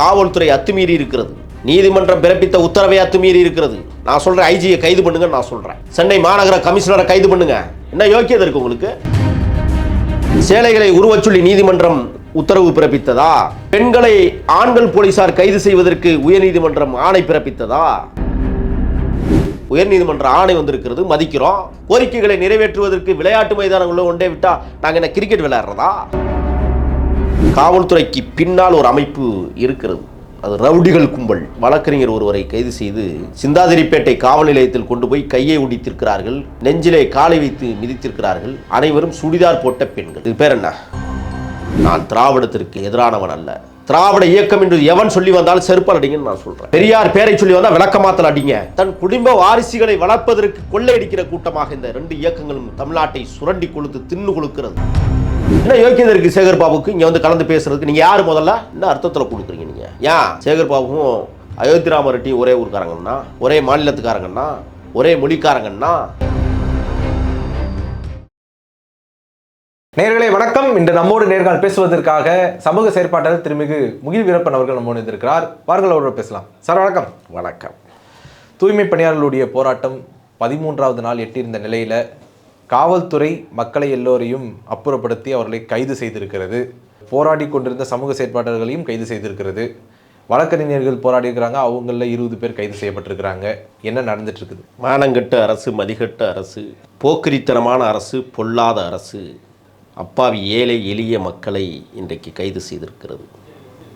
காவல்துறை அத்துமீறி இருக்கிறது. நீதிமன்றம் பிறப்பித்த உத்தரவை அத்துமீறி இருக்கிறது. நான் சொல்றேன் ஐஜியை கைது பண்ணுங்க நான் சொல்றேன். சென்னை மாநகர கமிஷனரை கைது பண்ணுங்க. என்ன யோக்கியதை இருக்கு உங்களுக்கு? சேலைகளை உருவச் சொல்லி நீதிமன்றம் உத்தரவு பிறப்பித்ததா? பெண்களை ஆண்கள் போலீசார் கைது செய்வதற்கு உயர்நீதிமன்றம் ஆணை பிறப்பித்ததா? உயர்நீதிமன்ற ஆணை வந்திருக்கிறது மதிக்கிறோம். கோரிக்கைகளை நிறைவேற்றுவதற்கு விளையாட்டு மைதானங்களில் உள்ள ஒன்றே விட்டா நாங்கள் என்ன கிரிக்கெட் விளையாடுறதா? காவல்துறைக்கு பின்னால் ஒரு அமைப்பு இருக்கிறது. அது ரவுடிகள் கும்பல். வழக்கறிஞர் ஒருவரை கைது செய்து சிந்தாதிரிப்பேட்டை காவல் நிலையத்தில் கொண்டு போய் கையை உடித்திருக்கிறார்கள் நெஞ்சிலே காலை வைத்து மிதித்திருக்கிறார்கள். அனைவரும் சுடிதார் போட்ட பெண்கள். இது பேர் என்ன? நான் திராவிடத்திற்கு எதிரானவன் அல்ல. திராவிட இயக்கம் என்று எவன் சொல்லி வந்தாலும் செருப்பால் அடிங்கன்னு நான் சொல்றேன். பெரியார் பேரை சொல்லி வந்தால் விளக்கமாத்தல் அடிங்க. தன் குடும்ப வாரிசுகளை வளர்ப்பதற்கு கொள்ளையடிக்கிற கூட்டமாக இந்த ரெண்டு இயக்கங்களும் தமிழ்நாட்டை சுரண்டி கொழுத்து தின்னு கொழுக்கிறது. என்ன யோக்கியதை இருக்கு சேகர் பாபுக்கு? இங்க வந்து கலந்து பேசுறதுக்கு. நீங்க யார் முதல்ல? என்ன அர்த்தத்துல கொடுக்குறீங்க நீங்க? ஏன்? சேகர் பாபுவும் அயோத்தி ராம ரெட்டியும் ஒரே ஊருக்காரங்கன்னா ஒரே மாநிலத்துக்காரங்கன்னா ஒரே மொழிக்காரங்கன்னா நேர்களே வணக்கம். இன்று நம்மோடு நேர்காணல் பேசுவதற்காக சமூக செயற்பாட்டாளர் திருமிகு முகில் வீரப்பன் அவர்கள் நம்மோடு இருக்கிறார் வாருங்கள் அவரோடு பேசலாம். சார் வணக்கம். வணக்கம். தூய்மை பணியாளர்களுடைய போராட்டம் பதிமூன்றாவது நாள் எட்டியிருந்த நிலையில காவல்துறை மக்களை எல்லோரையும் அப்புறப்படுத்தி அவர்களை கைது செய்திருக்கிறது. போராடி கொண்டிருந்த சமூக செயற்பாட்டாளர்களையும் கைது செய்திருக்கிறது. வழக்கறிஞர்கள் போராடி இருக்கிறாங்க அவங்களில் இருபது பேர் கைது செய்யப்பட்டிருக்கிறாங்க. என்ன நடந்துட்டு இருக்குது மானங்கட்டு அரசு மதிகட்டு அரசு போக்கிரித்தனமான அரசு பொல்லாத அரசு அப்பாவி ஏழை எளிய மக்களை இன்றைக்கு கைது செய்திருக்கிறது.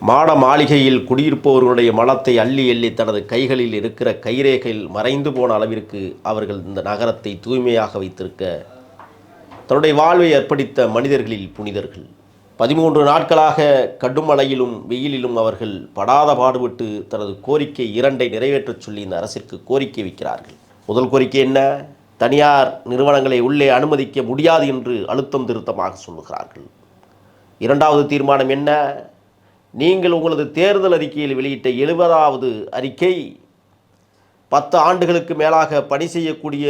மாட மாளிகையில் குடியிருப்பவர்களுடைய மலத்தை அள்ளி அள்ளி தனது கைகளில் இருக்கிற கைரேகையில் மறைந்து போன அளவிற்கு அவர்கள் இந்த நகரத்தை தூய்மையாக வைத்திருக்க தன்னுடைய வாழ்வை அர்ப்பணித்த மனிதர்களில் புனிதர்கள். பதிமூன்று நாட்களாக கடும் வெயிலிலும் அவர்கள் படாத பாடுபட்டு தனது கோரிக்கை இரண்டை நிறைவேற்றச் சொல்லி இந்த அரசிற்கு கோரிக்கை வைக்கிறார்கள். முதல் கோரிக்கை என்ன? தனியார் நிறுவனங்களை உள்ளே அனுமதிக்க முடியாது என்று அழுத்தம் திருத்தமாக சொல்லுகிறார்கள். இரண்டாவது தீர்மானம் என்ன? நீங்கள் உங்களது தேர்தல் அறிக்கையில் வெளியிட்ட எழுபதாவது அறிக்கை பத்து ஆண்டுகளுக்கு மேலாக பணி செய்யக்கூடிய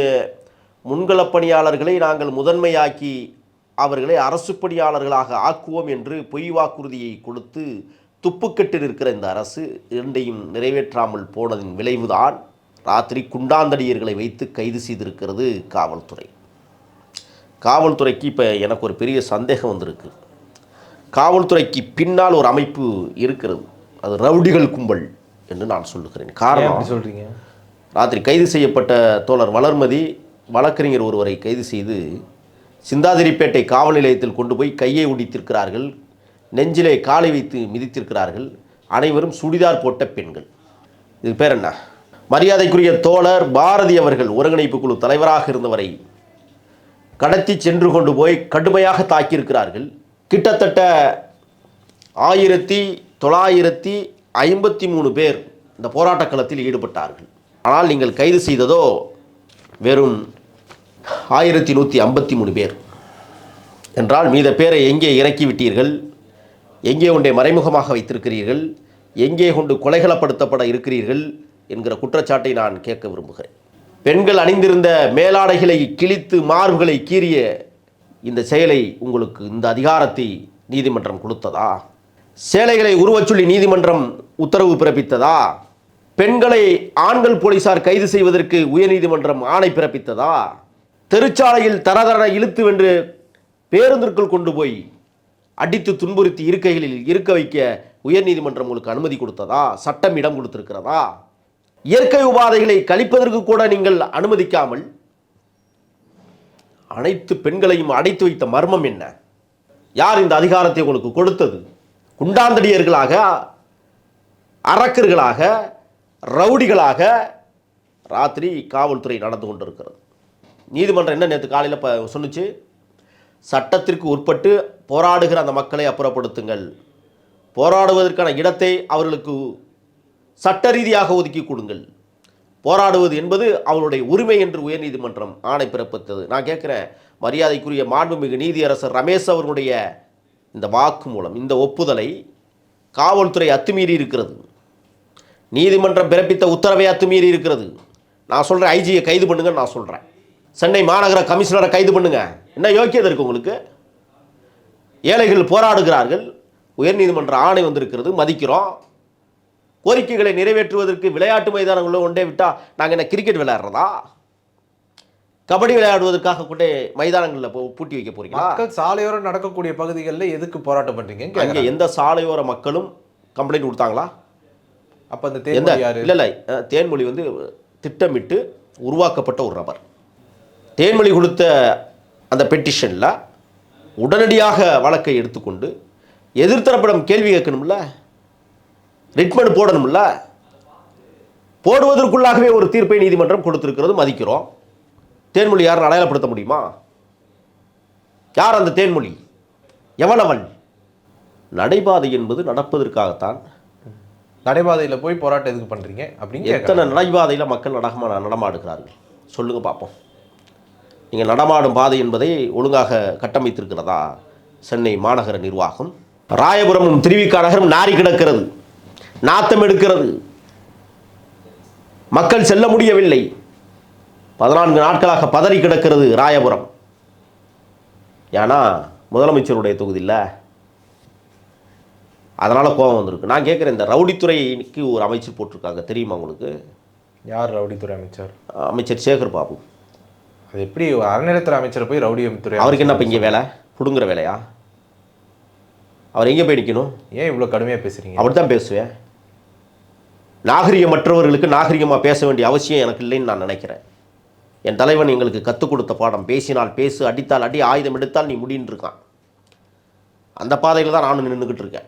முன்களப் பணியாளர்களை நாங்கள் முதன்மையாக்கி அவர்களை அரசு பணியாளர்களாக ஆக்குவோம் என்று பொய் வாக்குறுதியை கொடுத்து துப்புக்கட்டு நிற்கிற இந்த அரசு இரண்டையும் நிறைவேற்றாமல் போனதின் விளைவுதான் ராத்திரி குண்டாந்தடியர்களை வைத்து கைது செய்திருக்கிறது காவல்துறை. காவல்துறைக்கு இப்போ எனக்கு ஒரு பெரிய சந்தேகம் வந்திருக்கு. காவல்துறைக்கு பின்னால் ஒரு அமைப்பு இருக்கிறது. அது ரவுடிகள் கும்பல் என்று நான் சொல்லுகிறேன். காரணம் சொல்றீங்க? ராத்திரி கைது செய்யப்பட்ட தோழர் வளர்மதி வழக்கறிஞர் ஒருவரை கைது செய்து சிந்தாதிரிப்பேட்டை காவல் நிலையத்தில் கொண்டு போய் கையை உடித்திருக்கிறார்கள். நெஞ்சிலே காலை வைத்து மிதித்திருக்கிறார்கள். அனைவரும் சுடிதார் போட்ட பெண்கள். இது பேர் என்ன? மரியாதைக்குரிய தோழர் பாரதி அவர்கள் ஒருங்கிணைப்பு குழு தலைவராக இருந்தவரை கடத்தி சென்று கொண்டு போய் கடுமையாக தாக்கியிருக்கிறார்கள். கிட்டத்தட்ட ஆயிரத்தி தொள்ளாயிரத்தி ஐம்பத்தி மூணு பேர் இந்த போராட்டக் களத்தில் ஈடுபட்டார்கள். ஆனால் நீங்கள் கைது செய்ததோ வெறும் ஆயிரத்தி நூற்றி ஐம்பத்தி மூணு பேர். என்றால் மீத பேரை எங்கே இறக்கிவிட்டீர்கள் எங்கே கொண்டே மறைமுகமாக வைத்திருக்கிறீர்கள்? எங்கே கொண்டு கொலைகளப்படுத்தப்பட இருக்கிறீர்கள்? என்கிற குற்றச்சாட்டை நான் கேட்க விரும்புகிறேன். பெண்கள் அணிந்திருந்த மேலாடைகளை கிழித்து மார்புகளை கீறிய இந்த செயலை உங்களுக்கு இந்த அதிகாரத்தை நீதிமன்றம் கொடுத்ததா? சேலைகளை உருவச் சொல்லி நீதிமன்றம் உத்தரவு பிறப்பித்ததா? பெண்களை ஆண்கள் போலீசார் கைது செய்வதற்கு உயர்நீதிமன்றம் ஆணை பிறப்பித்ததா? தெருச்சாலையில் தரதர இழுத்து வென்று பேருந்திற்குள் கொண்டு போய் அடித்து துன்புறுத்தி இருக்கைகளில் இருக்க வைக்க உயர்நீதிமன்றம் உங்களுக்கு அனுமதி கொடுத்ததா? சட்டம் இடம் கொடுத்திருக்கிறதா? இயற்கை உபாதைகளை கழிப்பதற்கு கூட நீங்கள் அனுமதிக்காமல் அனைத்து பெண்களையும் அடைத்து வைத்த மர்மம் என்ன? யார் இந்த அதிகாரத்தை உங்களுக்கு கொடுத்தது? குண்டாந்தடியர்களாக அரக்கர்களாக ரவுடிகளாக ராத்திரி காவல்துறை நடந்து கொண்டிருக்கிறது. நீதிமன்றம் என்ன நேற்று காலையில் இப்போ சொன்னிச்சு? சட்டத்திற்கு உட்பட்டு போராடுகிற அந்த மக்களை அப்புறப்படுத்துங்கள். போராடுவதற்கான இடத்தை அவர்களுக்கு சட்ட ரீதியாக ஒதுக்கி கொடுங்கள். போராடுவது என்பது அவருடைய உரிமை என்று உயர்நீதிமன்றம் ஆணை பிறப்பித்தது. நான் கேட்குறேன் மரியாதைக்குரிய மாண்புமிகு நீதியரசர் ரமேஷ் அவர்களுடைய இந்த வாக்குமூலம் இந்த ஒப்புதலை காவல்துறை அத்துமீறி இருக்கிறது. நீதிமன்றம் பிறப்பித்த உத்தரவை அத்துமீறி இருக்கிறது. நான் சொல்கிறேன் ஐஜியை கைது பண்ணுங்கன்னு நான் சொல்கிறேன் சென்னை மாநகர கமிஷனரை கைது பண்ணுங்க. என்ன யோக்கியதை இருக்குது உங்களுக்கு? ஏழைகள் போராடுகிறார்கள். உயர்நீதிமன்ற ஆணை வந்திருக்கிறது. மதிக்கிறோம். கோரிக்கைகளை நிறைவேற்றுவதற்கு விளையாட்டு மைதானங்களில் கொண்டே விட்டா நாங்கள் என்ன கிரிக்கெட் விளையாடுறதா? கபடி விளையாடுவதற்காக கொண்டே மைதானங்களில் பூட்டி வைக்க போறீங்களா? மக்கள் சாலையோரம் நடக்கக்கூடிய பகுதிகளில் எதுக்கு போராட்டம் பண்றீங்க? அங்கே எந்த சாலையோர மக்களும் கம்ப்ளைண்ட் கொடுத்தாங்களா? அப்ப அந்த யாரு? இல்லை இல்லை. தேன்மொழி வந்து திட்டமிட்டு உருவாக்கப்பட்ட ஒரு நபர். தேன்மொழி கொடுத்த அந்த பெட்டிஷனில் உடனடியாக வழக்கை எடுத்துக்கொண்டு எதிர்த்தரப்பிடம் கேள்வி கேட்கணும்ல? ரிட்மெண்ட் போடணும்ல? போடுவதற்குள்ளாகவே ஒரு தீர்ப்பை நீதிமன்றம் கொடுத்திருக்கிறது மதிக்கிறோம். தேன்மொழி யாரும் அடையாளப்படுத்த முடியுமா? யார் அந்த தேன்மொழி? எவனவன்? நடைபாதை என்பது நடப்பதற்காகத்தான். நடைபாதையில போய் போராட்டம் எதுக்கு பண்றீங்க? அப்படின்னு கேட்கறாங்க. எத்தனை நடைபாதையில் மக்கள் நடமா நடமாடுகிறார்கள்? சொல்லுங்க பார்ப்போம் நீங்கள் நடமாடும் பாதை என்பதை ஒழுங்காக கட்டமைத்திருக்கிறதா? சென்னை மாநகர நிர்வாகம். ராயபுரமும் திருவிக்கா நகரம் நாரி கிடக்கிறது நாத்தம் எடுக்கிறது. மக்கள் செல்ல முடியவில்லை. பதினான்கு நாட்களாக பதறி கிடக்கிறது ராயபுரம். ஏன்னா முதலமைச்சருடைய தொகுதியில் அதனால் கோபம் வந்திருக்கு. நான் கேட்குறேன் இந்த ரவுடித்துறைக்கு ஒரு அமைச்சர் போட்டிருக்காங்க. தெரியுமா உங்களுக்கு? யார் ரவுடித்துறை அமைச்சர்? அமைச்சர் சேகர் பாபு. அது எப்படி அறநிலையத்துறை அமைச்சர் போய் ரவுடித்துறை அவருக்கு என்ன இப்போ இங்கே வேலை? பிடுங்குற வேலையா? அவர் எங்கே போய் நிற்கணும் ஏன் இவ்வளவு கடுமையா பேசுறீங்க? அப்படி தான் பேசுவேன். நாகரிகமற்றவர்களுக்கு நாகரிகமாக பேச வேண்டிய அவசியம் எனக்கு இல்லைன்னு நான் நினைக்கிறேன். என் தலைவன் எங்களுக்கு கற்றுக் கொடுத்த பாடம் பேசினால் பேசு அடித்தால் அடி ஆயுதம் எடுத்தால் நீ முடின்னு இருக்கான். அந்த பாதையில் தான் நானும் நின்றுக்கிட்டு இருக்கேன்.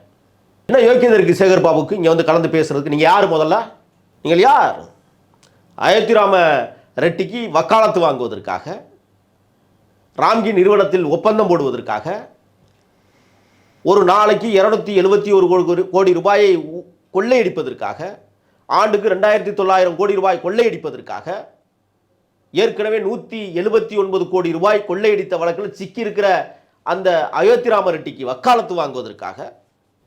என்ன யோக்கியதை இருக்குது சேகர் பாபுக்கு? இங்கே வந்து கலந்து பேசுறதுக்கு. நீங்கள் யார் முதல்ல? நீங்கள் யார்? அயோத்திராம ரெட்டிக்கு வக்காலத்து வாங்குவதற்காக ராம்கி நிறுவனத்தில் ஒப்பந்தம் போடுவதற்காக ஒரு நாளைக்கு இரநூத்தி எழுபத்தி ஒரு கோடி- கோடி ரூபாயை கொள்ளையடிப்பதற்காக ஆண்டுக்கு ரெண்டாயிரத்தி தொள்ளாயிரம் கோடி ரூபாய் கொள்ளையடிப்பதற்காக ஏற்கனவே நூற்றி எழுபத்தி ஒன்பது கோடி ரூபாய் கொள்ளையடித்த வழக்கில் சிக்கியிருக்கிற அந்த அயோத்திராம ரெட்டிக்கு வக்காலத்து வாங்குவதற்காக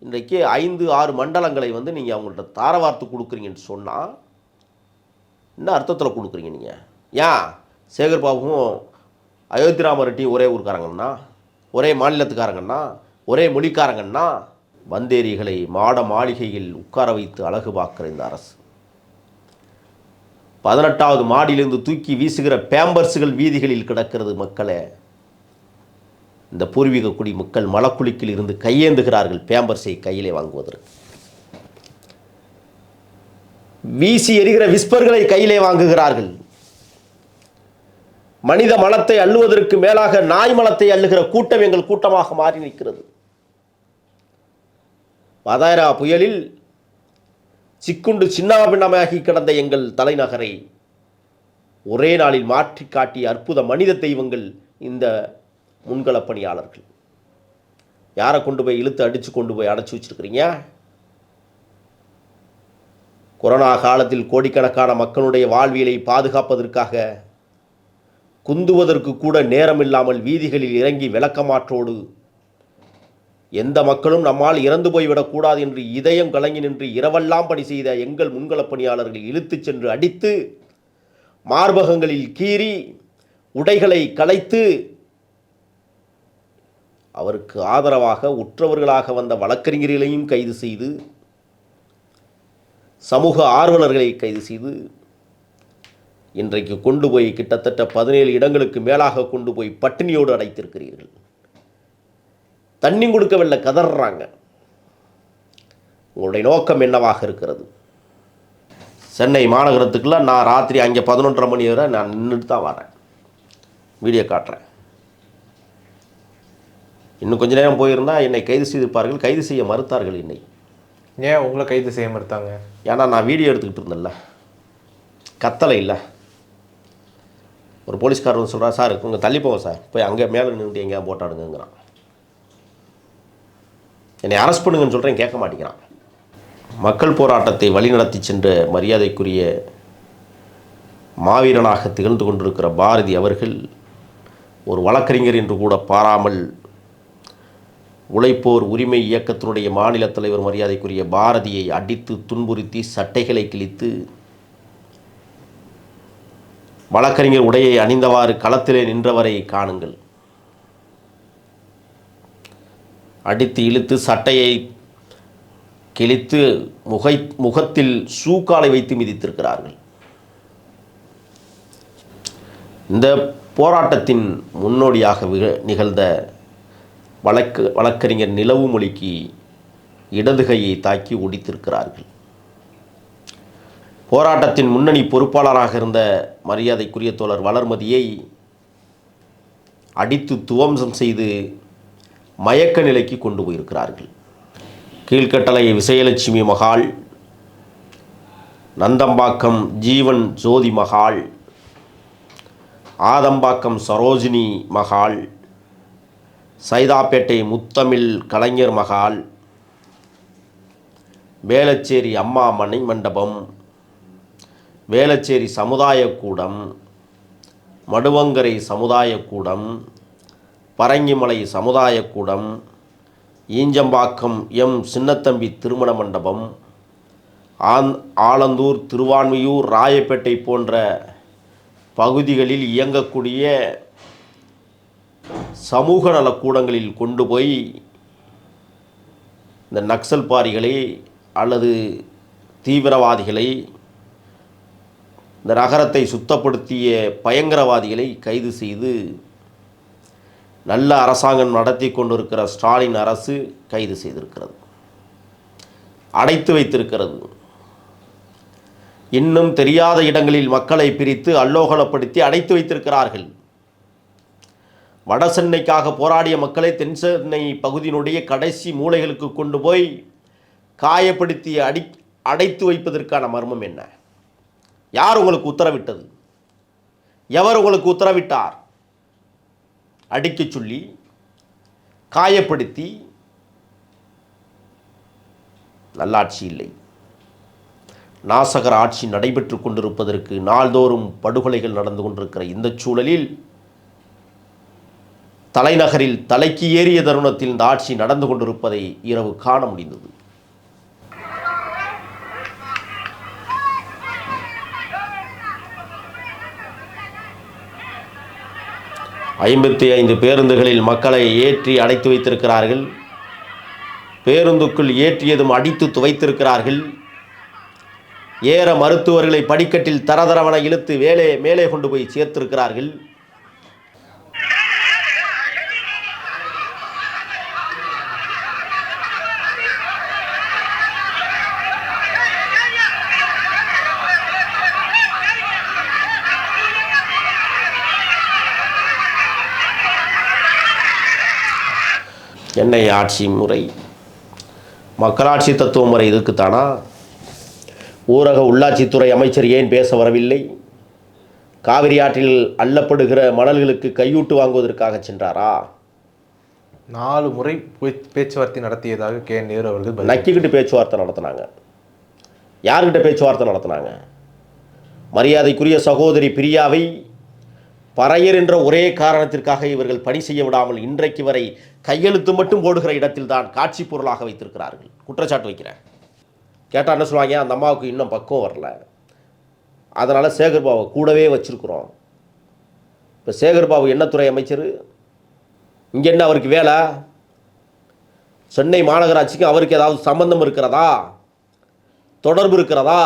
இன்றைக்கு ஐந்து ஆறு மண்டலங்களை வந்து நீங்கள் அவங்கள்ட்ட தாரவார்த்து கொடுக்குறீங்கன்னு சொன்னால் என்ன அர்த்தத்தில் கொடுக்குறீங்க நீங்கள் ஏன்? சேகர் பாபுவும் அயோத்திராம ரெட்டியும் ஒரே ஊர்க்காரங்கன்னா ஒரே மாநிலத்துக்காரங்கன்னா ஒரே மொழிக்காரங்கன்னா வந்தேரிகளை மாட மாளிகையில் உட்கார வைத்து அழகு பார்க்கிற இந்த அரசு. பதினெட்டாவது மாடியிலிருந்து தூக்கி வீசுகிற பேம்பர்ஸுகள் வீதிகளில் கிடக்கிறது மக்களை. இந்த பூர்வீக குடி மக்கள் மலக்குளிக்கில் இருந்து கையேந்துகிறார்கள் பேம்பர்ஸை கையிலே வாங்குவதற்கு. வீசி எரிகிற விஸ்பர்களை கையிலே வாங்குகிறார்கள். மனித மலத்தை அள்ளுவதற்கு மேலாக நாய் மலத்தை அள்ளுகிற கூட்டம் எங்கள் கூட்டமாக மாறி நிற்கிறது. பதாயரா புயலில் சிக்குண்டு சின்னாபின்னமாகி கிடந்த எங்கள் தலைநகரை ஒரே நாளில் மாற்றி காட்டிய அற்புத மனித தெய்வங்கள் இந்த முன்களப் பணியாளர்கள். யாரை கொண்டு போய் இழுத்து அடித்து கொண்டு போய் அடைச்சி வச்சிருக்கிறீங்க? கொரோனா காலத்தில் கோடிக்கணக்கான மக்களுடைய வாழ்வியலை பாதுகாப்பதற்காக குந்துவதற்கு கூட நேரம் இல்லாமல் வீதிகளில் இறங்கி விளக்கமாற்றோடு எந்த மக்களும் நம்மால் இறந்து போய்விடக்கூடாது என்று இதயம் கலங்கி நின்று இரவெல்லாம் பணி செய்த எங்கள் முன்களப் பணியாளர்கள் இழுத்துச் சென்று அடித்து மார்பகங்களில் கீறி உடைகளை களைத்து அவருக்கு ஆதரவாக உற்றவர்களாக வந்த வழக்கறிஞர்களையும் கைது செய்து சமூக ஆர்வலர்களை கைது செய்து இன்றைக்கு கொண்டு போய் கிட்டத்தட்ட பதினேழு இடங்களுக்கு மேலாக கொண்டு போய் பட்டினியோடு அடைத்திருக்கிறீர்கள். தண்ணி கொடுக்கவில்லை கதறாங்க உங்களுடைய நோக்கம் என்னவாக இருக்கிறது? சென்னை மாநகரத்துக்குள்ள நான் ராத்திரி அங்கே பதினொன்றரை மணி வரை நான் நின்றுட்டு தான் வரேன். வீடியோ காட்டுறேன். இன்னும் கொஞ்ச நேரம் போயிருந்தா என்னை கைது செய்திருப்பார்கள் கைது செய்ய மறுத்தார்கள் என்னை. ஏன் உங்களை கைது செய்ய மறுத்தாங்க? ஏன்னா நான் வீடியோ எடுத்துக்கிட்டு இருந்தேன்ல. கத்தலை இல்லை. ஒரு போலீஸ்காரர் வந்து சொல்கிறா சார் உங்கள் தள்ளி போங்க சார். போய் அங்கே மேலே நின்றுட்டு எங்கேயா போட்டாடுங்கிறான் என்னை அரெஸ்ட் பண்ணுங்கன்னு சொல்கிறேன் கேட்க மாட்டேங்கிறான். மக்கள் போராட்டத்தை வழிநடத்தி சென்ற மரியாதைக்குரிய மாவீரனாக திகழ்ந்து கொண்டிருக்கிற பாரதி அவர்கள் ஒரு வழக்கறிஞர் என்று கூட பாராமல் உழைப்போர் உரிமை இயக்கத்தினுடைய மாநில தலைவர் மரியாதைக்குரிய பாரதியை அடித்து துன்புறுத்தி சட்டைகளை கிழித்து வழக்கறிஞர் உடையை அணிந்தவாறு களத்திலே நின்றவரை காணுங்கள். அடித்து இழுத்து சட்டையை கிழித்து முகை முகத்தில் சூக்காலை வைத்து மிதித்திருக்கிறார்கள். இந்த போராட்டத்தின் முன்னோடியாக விக- நிகழ்ந்த வழக்கு வழக்கறிஞர் நிலவு மொழிக்கு இடதுகையை தாக்கி ஒடித்திருக்கிறார்கள். போராட்டத்தின் முன்னணி பொறுப்பாளராக இருந்த மரியாதைக்குரிய தோழர் வளர்மதியை அடித்து துவம்சம் செய்து மயக்க நிலைக்கு கொண்டு போயிருக்கிறார்கள். கீழ்கட்டளை விசயலட்சுமி மகால் நந்தம்பாக்கம் ஜீவன் ஜோதி மகால் ஆதம்பாக்கம் சரோஜினி மகால் சைதாப்பேட்டை முத்தமிழ் கலைஞர் மகால் வேளச்சேரி அம்மா மணி மண்டபம் வேளச்சேரி சமுதாய கூடம் மடுவங்கரை சமுதாய கூடம் பரங்கிமலை சமுதாய கூடம் ஈஞ்சம்பாக்கம் எம். சின்னத்தம்பி திருமண மண்டபம் ஆந் ஆலந்தூர் திருவான்மியூர் ராயப்பேட்டை போன்ற பகுதிகளில் இயங்கக்கூடிய சமூக நலக்கூடங்களில் கொண்டு போய் இந்த நக்சல் பாரிகளை அல்லது தீவிரவாதிகளை இந்த நகரத்தை சுத்தப்படுத்திய பயங்கரவாதிகளை கைது செய்து நல்ல அரசாங்கம் நடத்தி கொண்டிருக்கிற ஸ்டாலின் அரசு கைது செய்திருக்கிறது. அடைத்து வைத்திருக்கிறது. இன்னும் தெரியாத இடங்களில் மக்களை பிரித்து அல்லோகலப்படுத்தி அடைத்து வைத்திருக்கிறார்கள். வட சென்னைக்காக போராடிய மக்களை தென் சென்னை பகுதியினுடைய கடைசி மூலைகளுக்கு கொண்டு போய் காயப்படுத்தி அடி அடைத்து வைப்பதற்கான மர்மம் என்ன? யார் உங்களுக்கு உத்தரவிட்டது? எவர் உங்களுக்கு உத்தரவிட்டார்? அடிக்கச் சொல்லி காயப்படுத்தி நல்லாட்சி இல்லை. நாசகர ஆட்சி நடைபெற்று கொண்டிருப்பதற்கு நாள்தோறும் படுகொலைகள் நடந்து கொண்டிருக்கிற இந்த சூழலில் தலைநகரில் தலைக்கு ஏறிய தருணத்தில் இந்த ஆட்சி நடந்து கொண்டிருப்பதை இரவு காண முடிந்தது. ஐம்பத்தி ஐந்து பேருந்துகளில் மக்களை ஏற்றி அடைத்து வைத்திருக்கிறார்கள். பேருந்துக்குள் ஏற்றியதும் அடித்து துவைத்திருக்கிறார்கள். ஏற மருத்துவர்களை படிக்கட்டில் தரதரவன இழுத்து வேலே மேலே கொண்டு போய் சேர்த்திருக்கிறார்கள். என்னை ஆட்சி முறை. மக்களாட்சி தத்துவ முறை இதுக்குத்தானா? ஊரக உள்ளாட்சித்துறை அமைச்சர் ஏன் பேச வரவில்லை? காவிரி ஆற்றில் அள்ளப்படுகிற மணல்களுக்கு கையூட்டு வாங்குவதற்காக சென்றாரா? நாலு முறை பேச்- பேச்சுவார்த்தை நடத்தியதாக கே. நேரு அவர்கள் நக்கிக்கிட்டு பேச்சுவார்த்தை நடத்தினாங்க. யார்கிட்ட பேச்சுவார்த்தை நடத்தினாங்க? மரியாதைக்குரிய சகோதரி பிரியாவை பறையர் என்ற ஒரே காரணத்திற்காக இவர்கள் பணி செய்ய விடாமல் இன்றைக்கு வரை கையெழுத்து மட்டும் போடுகிற இடத்தில் தான் காட்சி பொருளாக வைத்திருக்கிறார்கள். குற்றச்சாட்டு வைக்கிறேன். கேட்டால் என்ன சொல்லுவாங்க? அந்த அம்மாவுக்கு இன்னும் பக்குவம் வரல. அதனால் சேகர்பாபு கூடவே வச்சிருக்கிறோம். இப்போ சேகர்பாபு என்ன துறை அமைச்சர்? இங்கே என்ன அவருக்கு வேலை? சென்னை மாநகராட்சிக்கு அவருக்கு ஏதாவது சம்பந்தம் இருக்கிறதா? தொடர்பு இருக்கிறதா?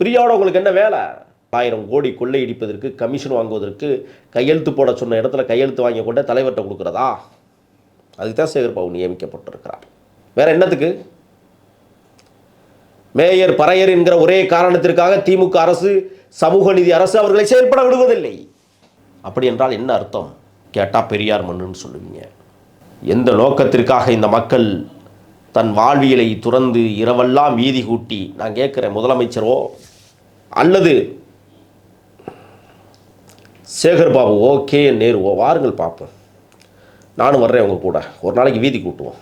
பிரியாவோட உங்களுக்கு என்ன வேலை? ஆயிரம் கோடி கொள்ளையடிப்பதற்கு கமிஷன் வாங்குவதற்கு கையெழுத்து போட சொன்ன இடத்துல கையெழுத்து வாங்கி கொண்ட தலைவர்கிட்ட கொடுக்குறதா? அதுக்கு தான் சேகர் பாபு நியமிக்கப்பட்டிருக்கிறார். வேற என்னத்துக்கு? மேயர் பறையர் என்கிற ஒரே காரணத்திற்காக திமுக அரசு சமூக நீதி அரசு அவர்களை செயல்பட விடுவதில்லை. அப்படி என்றால் என்ன அர்த்தம்? கேட்டால் பெரியார் மண்ணுன்னு சொல்லுவீங்க. எந்த நோக்கத்திற்காக இந்த மக்கள் தன் வாழ்வியலை துறந்து இரவெல்லாம் வீதி கூட்டி நான் கேட்குறேன் முதலமைச்சரோ? அல்லது சேகர் பாபு ஓகே நேரு. வாருங்கள் பார்ப்போம். நானும் வர்றேன் உங்கள் கூட. ஒரு நாளைக்கு வீதி கூட்டுவோம்.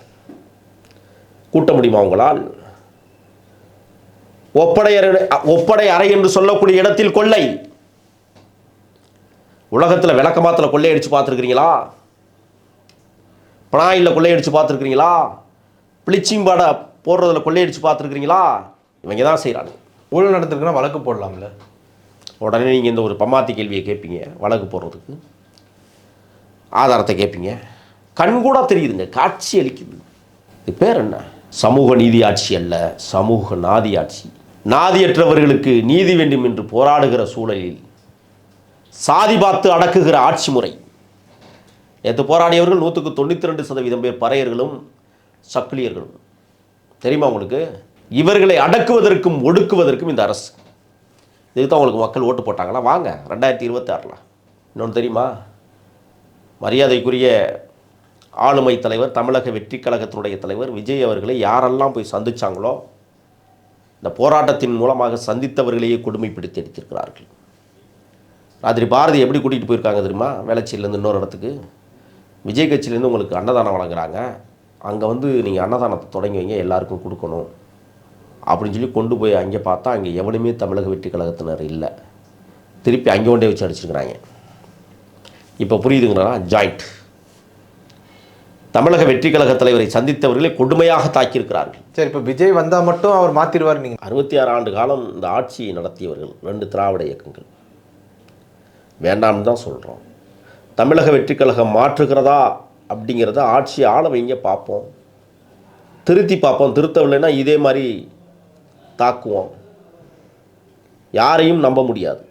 கூட்ட முடியுமா உங்களால்? ஒப்படை அறை ஒப்படை அறை என்று சொல்லக்கூடிய இடத்தில் கொள்ளை. உலகத்தில் விளக்கமாத்தில் கொள்ளையடிச்சு பார்த்துருக்கிறீங்களா? பனாயில் கொள்ளையடிச்சு பார்த்துருக்குறீங்களா? பிளிச்சிங் பாடை போடுறதுல கொள்ளையடிச்சு பார்த்துருக்குறீங்களா? இவங்க தான் செய்கிறாங்க ஊழல் நடந்திருக்குன்னா வழக்கு போடலாம்ல. உடனே நீங்கள் இந்த ஒரு பம்மாத்தி கேள்வியை கேட்பீங்க வழக்கு போடுறதுக்கு. ஆதாரத்தை கேட்பீங்க. கண்கூடா தெரியுதுங்க காட்சி அளிக்குது. இது பேர் என்ன? சமூக நீதி ஆட்சி அல்ல சமூக நாதி ஆட்சி. நாதியற்றவர்களுக்கு நீதி வேண்டும் என்று போராடுகிற சூழலில் சாதி பார்த்து அடக்குகிற ஆட்சி முறை. நேற்று போராடியவர்கள் நூற்றுக்கு தொண்ணூற்றி ரெண்டு சதவீதம் பேர் பறையர்களும் சக்கிலியர்களும். தெரியுமா உங்களுக்கு? இவர்களை அடக்குவதற்கும் ஒடுக்குவதற்கும் இந்த அரசு. இதுக்கு தான் உங்களுக்கு மக்கள் ஓட்டு போட்டாங்களா? வாங்க ரெண்டாயிரத்தி இருபத்தாறில். இன்னொன்று தெரியுமா? மரியாதைக்குரிய ஆளுமை தலைவர் தமிழக வெற்றி கழகத்தினுடைய தலைவர் விஜய் அவர்களை யாரெல்லாம் போய் சந்தித்தாங்களோ இந்த போராட்டத்தின் மூலமாக சந்தித்தவர்களையே கொடுமைப்படுத்தி எடுத்திருக்கிறார்கள். ராத்திரி பாரதி எப்படி கூட்டிகிட்டு போயிருக்காங்க தெரியுமா? வேளச்சேரியிலேருந்து இன்னொரு இடத்துக்கு. விஜய் கட்சியிலேருந்து உங்களுக்கு அன்னதானம் வழங்குறாங்க. அங்கே வந்து நீங்கள் அன்னதானத்தை தொடங்கி வைங்க எல்லாருக்கும் கொடுக்கணும். அப்படின்னு சொல்லி கொண்டு போய் அங்கே பார்த்தா அங்கே எவனுமே தமிழக வெற்றி கழகத்தினர் இல்லை. திருப்பி அங்கே கொண்டே வச்சு அடிச்சிருக்கிறாங்க. இப்போ புரியுதுங்களா ஜாயிண்ட். தமிழக வெற்றி கழக தலைவரை சந்தித்தவர்களை கொடுமையாக தாக்கியிருக்கிறார்கள். சரி இப்போ விஜய் வந்தா மட்டும் அவர் மாத்திடுவார் நீங்க. அறுபத்தி ஆறு ஆண்டு காலம் இந்த ஆட்சியை நடத்தியவர்கள் ரெண்டு திராவிட இயக்கங்கள். வேண்டாம்னு தான் சொல்கிறோம் தமிழக வெற்றிக் கழகம் மாற்றுகிறதா அப்படிங்கிறத ஆட்சியை ஆள வைங்க பார்ப்போம். திருத்தி பார்ப்போம். திருத்தவில்லைன்னா இதே மாதிரி தாக்குவோம். யாரையும் நம்ப முடியாது.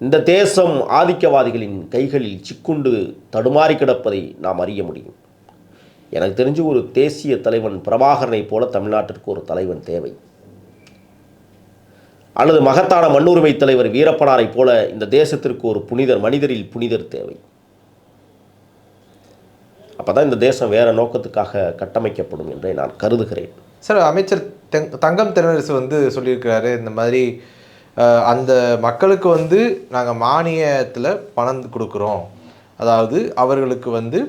இந்த தேசம் ஆதிக்கவாதிகளின் கைகளில் சிக்குண்டு தடுமாறி கிடப்பதை நாம் அறிய முடியும். எனக்கு தெரிஞ்சு ஒரு தேசிய தலைவன் பிரபாகரனை போல தமிழ்நாட்டிற்கு ஒரு தலைவன் தேவை. அல்லது மகத்தான மண்ணுரிமை தலைவர் வீரப்பனாரை போல இந்த தேசத்திற்கு ஒரு புனிதர் மனிதரில் புனிதர் தேவை. அப்போதான் இந்த தேசம் வேற நோக்கத்துக்காக கட்டமைக்கப்படும் என்றே நான் கருதுகிறேன். சார் அமைச்சர் தங்கம் திருநரசு வந்து சொல்லியிருக்கிறாரு இந்த மாதிரி அந்த மக்களுக்கு வந்து நாங்கள் மானியத்தில் பணம் கொடுக்குறோம். அதாவது அவர்களுக்கு வந்து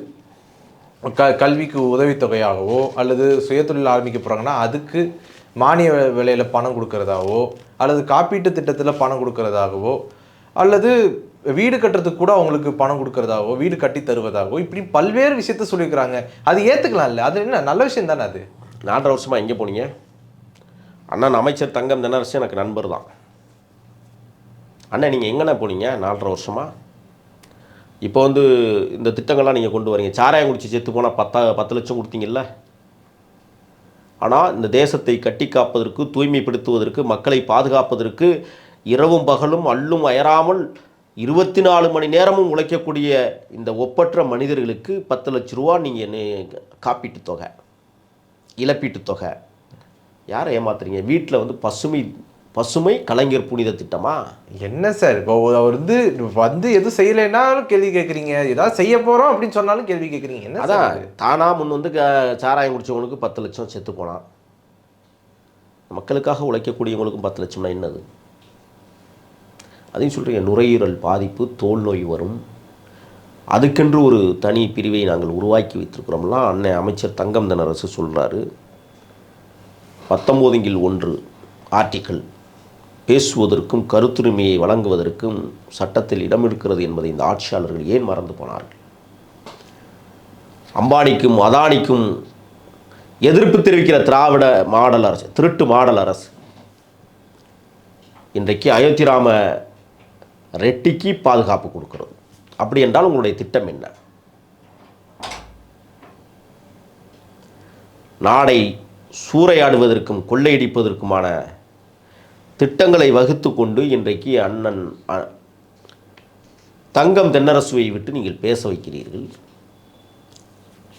க கல்விக்கு உதவித்தொகையாகவோ அல்லது சுயதொழில் ஆரம்பிக்க போகிறாங்கன்னா அதுக்கு மானிய விலையில் பணம் கொடுக்கறதாகவோ அல்லது காப்பீட்டு திட்டத்தில் பணம் கொடுக்கறதாகவோ அல்லது வீடு கட்டுறதுக்கு கூட அவங்களுக்கு பணம் கொடுக்கறதாகவோ வீடு கட்டி தருவதாகவோ இப்படி பல்வேறு விஷயத்த சொல்லியிருக்கிறாங்க. அது ஏற்றுக்கலாம்ல அது என்ன நல்ல விஷயம் தானே அது? நாலரை வருஷமாக எங்கே போனீங்க? அண்ணன் அமைச்சர் தங்கம் தினரசு எனக்கு நண்பர் தான். அண்ணன் நீங்கள் எங்கண்ணே போனீங்க? நாலரை வருஷமா? இப்போ வந்து இந்த திட்டங்கள்லாம் நீங்கள் கொண்டு வரீங்க. சாராயம் குடிச்சு செத்து போனால் பத்தா பத்து லட்சம் கொடுத்தீங்கல்ல? ஆனால் இந்த தேசத்தை கட்டி காப்பதற்கு தூய்மைப்படுத்துவதற்கு மக்களை பாதுகாப்பதற்கு இரவும் பகலும் அள்ளும் அயராமல் இருபத்தி நாலு மணி நேரமும் உழைக்கக்கூடிய இந்த ஒப்பற்ற மனிதர்களுக்கு பத்து லட்ச ரூபா நீங்கள் காப்பீட்டுத் தொகை இழப்பீட்டுத் தொகை. யாரை ஏமாத்துறீங்க? வீட்டில் வந்து பசுமை பசுமை கலைஞர் புனித திட்டமா? என்ன சார்? இப்போ அவர் வந்து வந்து எதுவும் செய்யலைன்னாலும் கேள்வி கேட்குறீங்க. ஏதாவது செய்ய போகிறோம் அப்படின்னு சொன்னாலும் கேள்வி கேட்குறீங்க. என்ன அதான் இது? தானா முன் வந்து க- சாராயம் குடிச்சவங்களுக்கு பத்து லட்சம் செத்து போனான். மக்களுக்காக உழைக்கக்கூடியவங்களுக்கும் பத்து லட்சம்னா என்னது? அதையும் சொல்கிறீங்க நுரையீரல் பாதிப்பு தோல் நோய் வரும். அதுக்கென்று ஒரு தனி பிரிவை நாங்கள் உருவாக்கி வைத்திருக்கிறோம்லாம் அண்ணன் அமைச்சர் தங்கம் தனரசு சொல்கிறாரு பத்தொம்போதுங்கில் ஒன்று ஆர்டிக்கிள். பேசுவதற்கும் கருத்துரிமையை வழங்குவதற்கும் சட்டத்தில் இடம் இருக்கிறது என்பதை இந்த ஆட்சியாளர்கள் ஏன் மறந்து போனார்கள்? அம்பானிக்கும் அதானிக்கும் எதிர்ப்பு தெரிவிக்கிற திராவிட மாடல் அரசு திருட்டு மாடல் அரசு. இன்றைக்கு அயோத்தி ராம ரெட்டிக்கு பாதுகாப்பு கொடுக்கிறது. அப்படி என்றால் உங்களுடைய திட்டம் என்ன? நாடை சூறையாடுவதற்கும் கொள்ளையடிப்பதற்குமான திட்டங்களை வகுத்து கொண்டு இன்றைக்கு அண்ணன் தங்கம் தென்னரசுவை விட்டு நீங்கள் பேச வைக்கிறீர்கள்.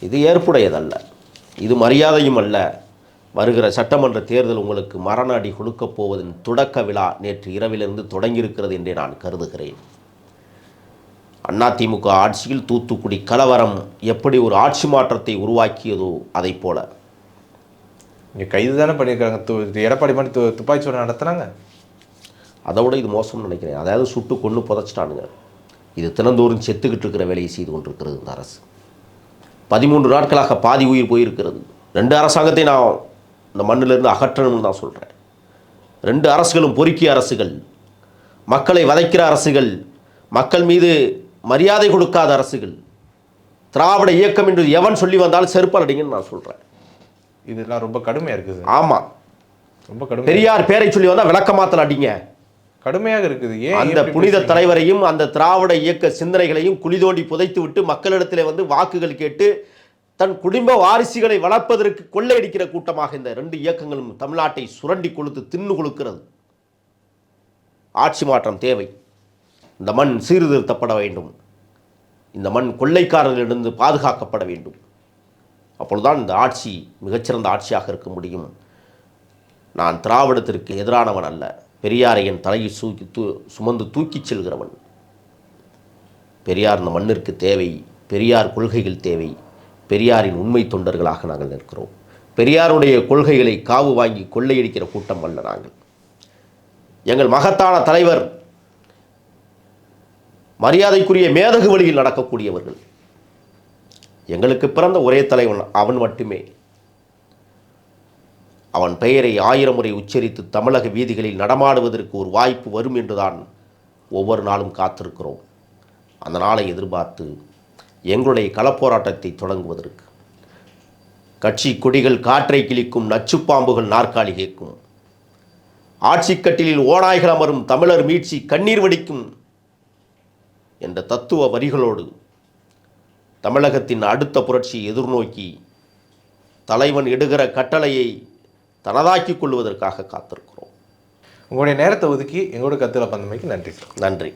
இது ஏற்புடையதல்ல. இது மரியாதையும் அல்ல. வருகிற சட்டமன்ற தேர்தல் உங்களுக்கு மரண அடி கொடுக்கப் போவதன் தொடக்க விழா நேற்று இரவிலிருந்து தொடங்கியிருக்கிறது என்றே நான் கருதுகிறேன். அதிமுக ஆட்சியில் தூத்துக்குடி கலவரம் எப்படி ஒரு ஆட்சி மாற்றத்தை உருவாக்கியதோ அதைப் போல. இங்கே கைது தானே பண்ணியிருக்காங்க. து எடப்பாடி மாதிரி து துப்பாக்கி சூடு நடத்துனாங்க. அதை விட இது மோசம்னு நினைக்கிறேன். அதாவது சுட்டு கொண்டு புதைச்சிட்டானுங்க. இது தினந்தோறும் செத்துக்கிட்டு இருக்கிற வேலையை செய்து கொண்டிருக்கிறது இந்த அரசு. பதிமூன்று நாட்களாக பாதி உயிர் போயிருக்கிறது. ரெண்டு அரசாங்கத்தை நான் இந்த மண்ணிலிருந்து அகற்றணும்னு தான் சொல்கிறேன் ரெண்டு அரசுகளும் பொறுக்கிய அரசுகள் மக்களை வதைக்கிற அரசுகள் மக்கள் மீது மரியாதை கொடுக்காத அரசுகள் திராவிட இயக்கம் என்று எவன் சொல்லி வந்தாலும் செருப்பால் அடிங்கன்னு நான் சொல்கிறேன் இதெல்லாம் ரொம்ப கடுமையாக இருக்குது. ஆமாம் ரொம்ப கடுமை பெரியார் பேரை சொல்லி வந்தால் விளக்கமாத்தல் அடிங்க கடுமையாக இருக்குது. ஏன் அந்த புனித? தலைவரையும் அந்த திராவிட இயக்க சிந்தனைகளையும் குழி தோண்டி புதைத்து விட்டு மக்களிடத்தில் வந்து வாக்குகள் கேட்டு தன் குடும்ப வாரிசுகளை வளர்ப்பதற்கு கொள்ளையடிக்கிற கூட்டமாக இந்த ரெண்டு இயக்கங்களும் தமிழ்நாட்டை சுரண்டி கொளுத்து தின்னு கொளுக்கிறது. ஆட்சி மாற்றம் தேவை. இந்த மண் சீர்திருத்தப்பட வேண்டும். இந்த மண் கொள்ளைக்காரர்களிடந்து பாதுகாக்கப்பட வேண்டும். அப்பொழுதுதான் இந்த ஆட்சி மிகச்சிறந்த ஆட்சியாக இருக்க முடியும். நான் திராவிடத்திற்கு எதிரானவன் அல்ல. பெரியாரை என் தலையில் சூக்கி தூ சுமந்து தூக்கிச் செல்கிறவன். பெரியார் இந்த மண்ணிற்கு தேவை. பெரியார் கொள்கைகள் தேவை. பெரியாரின் உண்மை தொண்டர்களாக நாங்கள் நிற்கிறோம். பெரியாருடைய கொள்கைகளை காவு வாங்கி கொள்ளையடிக்கிற கூட்டம் அல்ல நாங்கள். எங்கள் மகத்தான தலைவர் மரியாதைக்குரிய மேதகு வழியில் நடக்கக்கூடியவர்கள். எங்களுக்கு பிறந்த ஒரே தலைவன் அவன் மட்டுமே. அவன் பெயரை ஆயிரம் முறை உச்சரித்து தமிழக வீதிகளில் நடமாடுவதற்கு ஒரு வாய்ப்பு வரும் என்றுதான் ஒவ்வொரு நாளும் காத்திருக்கிறோம். அந்த நாளை எதிர்பார்த்து எங்களுடைய களப்போராட்டத்தை தொடங்குவதற்கு. கட்சி கொடிகள் காற்றை கிழிக்கும் நச்சுப்பாம்புகள் நாற்காலி கேட்கும். ஆட்சிக்கட்டிலில் ஓநாய்கள் அமரும் தமிழர் மீட்சி கண்ணீர் வடிக்கும் என்ற தத்துவ வரிகளோடு தமிழகத்தின் அடுத்த புரட்சியை எதிர்நோக்கி தலைவன் இடுகிற கட்டளையை தனதாக்கிக் கொள்வதற்காக காத்திருக்கிறோம். உங்களுடைய நேரத்தை ஒதுக்கி எங்களோட கத்துல பந்தமைக்கு நன்றி நன்றி.